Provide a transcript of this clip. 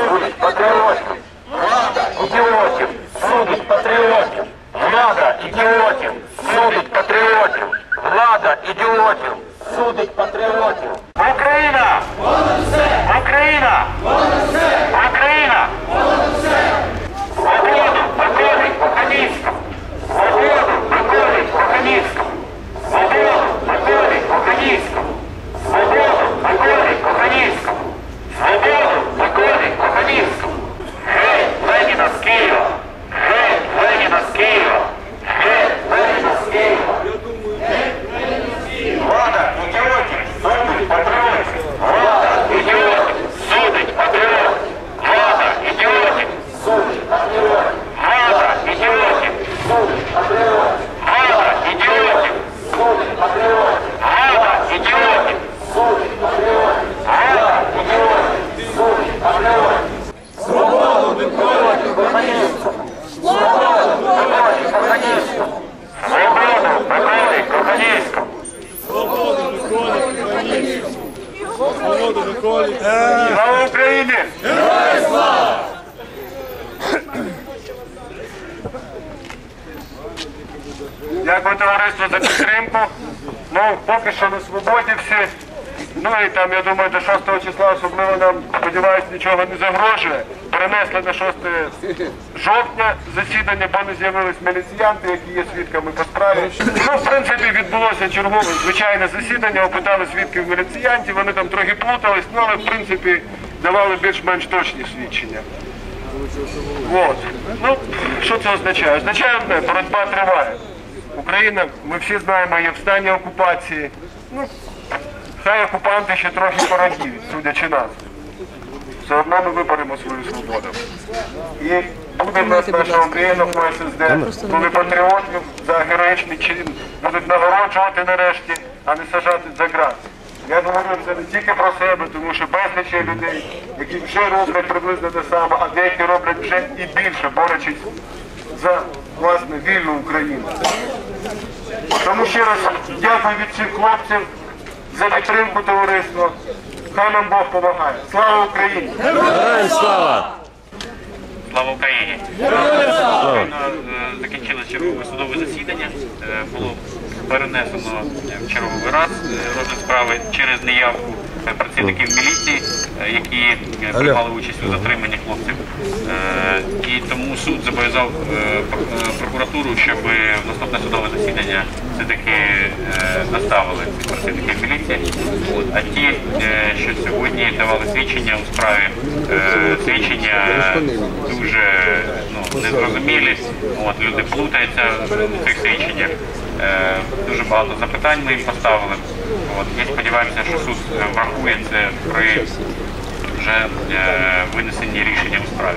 Судить патріотів. Влада ідіотів судить патріотів. Влада ідіотів судить патріотів. Влада ідіотів судить патріотів. Україна! Україна! Україна! Свободу виконуй українську! Свободу виконуй українську! Свободу виконуй українську! Свободу виконуй українську! Свободу виконуй українську! Геть Леніна з Києва! Геть Леніна з Києва! Геть Леніна з Києва! Влада ідіотів судить патріотів! Влада ідіотів судить патріотів! Влада ідіотів судить патріотів! Влада ідіотів судить патріотів! Влада ідіотів судить патріотів! Влада ідіотів судить патріотів! Влада ідіотів судить патріотів! Свободу виконують комуністам! Свободу виконують комуністам! Свободу виконують комуністам! Слава Україні! Дякую товариству за підтримку. Ну, поки що на свободі всі. Ну і там, я думаю, до 6 числа особливо нам, сподіваюсь, нічого не загрожує. Перенесли на 6 жовтня засідання, бо не з'явились міліціянти, які є свідками по справі. Ну, в принципі, відбулося чергове звичайне засідання, опитали свідків міліціянтів, вони там трохи плутались, ну але в принципі давали більш-менш точні свідчення. От. Ну, що це означає? Означає одне, боротьба триває. Україна, ми всі знаємо, є в стані окупації. Ну, хай окупанти ще трохи порадіють, судячи нас. Все одно ми виборемо свою свободу. І буде в нас наша Україна в ОССД, коли патріотів за героїчний чин будуть нагороджувати нарешті, а не сажати за град. Я говорю це не тільки про себе, тому що безліч людей, які вже роблять приблизно те саме, а деякі роблять вже і більше, борючись за власне вільну Україну. Тому ще раз дякую від всіх хлопців за підтримку товариства. Хай нам Бог допомагає. Слава Україні! Героям слава! Слава Україні! Героям слава! Закінчилось чергове судове засідання. Е, Було перенесено е, в черговий раз е, розгляд справи через неявку е, працівників міліції, е, які е, приймали участь у затриманні хлопців. Е, І тому суд зобов'язав е, е, прокуратуру, щоб в наступне судове засідання все-таки е, доставили цих працівників міліції. А ті, е, що сьогодні давали свідчення у справі, е, свідчення дуже ну, незрозумілі. От, люди плутаються в цих свідченнях. Е, Дуже багато запитань ми їм поставили. От, ми сподіваємося, що суд е, врахує це при вже е, винесенні рішення у справі.